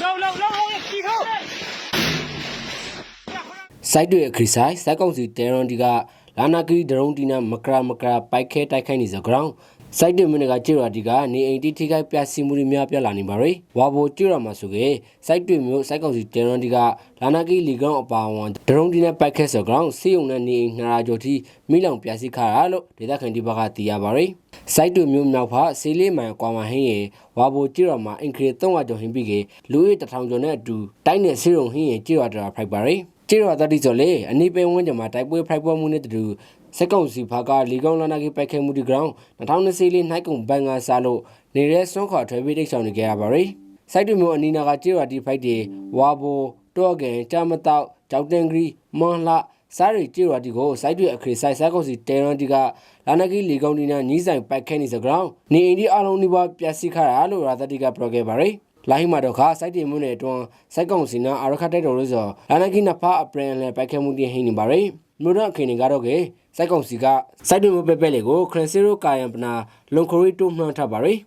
လုံလုံလုံလုံဒီခေါစိုက်တွေအခရီးဆိုင်စိုက်ကောင်စီတဲရွန်ဒီကလာနာဂီဒရုံတီနာမကရာမကရာပိုက်ခဲတိုက်ခိုက်နေစကြောင်းစိုက်တွေမင်းကကြေရဒီကနေအိမ်တီထိခိုက်ပြစီမှုတွေများပြလာနေပါရယ်ဝါဘိုကြေရမှာဆိုကေစိုက်တွေမျိုးစိုက်ကောင်စီတဲရွန်ဒီကလာနာဂီလီကောင်အပါဝန်ဒရုံတီနာပိုက်ခဲစကြောင်းစီယုံနဲ့နေအိမ်နှစ်ရာကျော်ထိမိလောင်ပြစီခါတာလို့ဒေသခံဒီဘက်ကသိရပါရယ် စိုက်တွေမျိုးမြောက်ဖဆေးလေးမိုင်ကွာမဟင်းရေဝါဘိုကြေရမှာအင်ခရီ300ကျော်ဟင်းပြီးကေလူဦးရေ1000ကျော်နဲ့အတူတိုင်းနဲ့စီယုံဟင်းရေကြေရတာဖိုက်ပါရယ်ကျေရတာတိဆိုလေအနိပဲဝန်းကျင်မှာတိုက်ပွဲဖိုက်ပွဲမှုနဲ့တူစက်ကောင်စီဖာကလီကောင်လာနာကပိုက်ခဲမှုဒီဂရောင်း2020လေးနှိုက်ကုံဘန်ကစားလို့နေတဲ့စွန့်ခွာထွဲပေးတိတ်ဆောင်နေကြရပါရယ်စိုက်တူမျိုးအနီနာကကျေရတီဖိုက်တွေဝါဘိုတော့ကန်တာမတောက်ကြောက်တင်ဂရီမွန်လှ စားရီကျေရတီကိုစိုက်တွေအခရီဆိုင်စားကောင်စီတဲရန်တီကလာနာကီလီကောင်ဒီနာညီးဆိုင်ပိုက်ခဲနေစဂရောင်းနေအိန္ဒီအလုံးဒီပါပြက်စီခါတာလို့ရာသတိကပြောခဲ့ပါရယ်လိုင်းမှာတော့ခါစိုက်တင်မှုနဲ့အတွန်းစိုက်ကောင်စီနာအာရခတိုက်တော်လို့ဆိုလာနကီနဖာအပရင်လဲပိုက်ခဲမှုတင်ဟင်းနေပါရယ်မြို့တော်ခင်နေကတော့ကေစိုက်ကောင်စီကစိုက်တင်မှုပဲပဲလေကိုခရန်စီရိုကာယံပနာလွန်ခရီတိုမှန်ထပါရယ်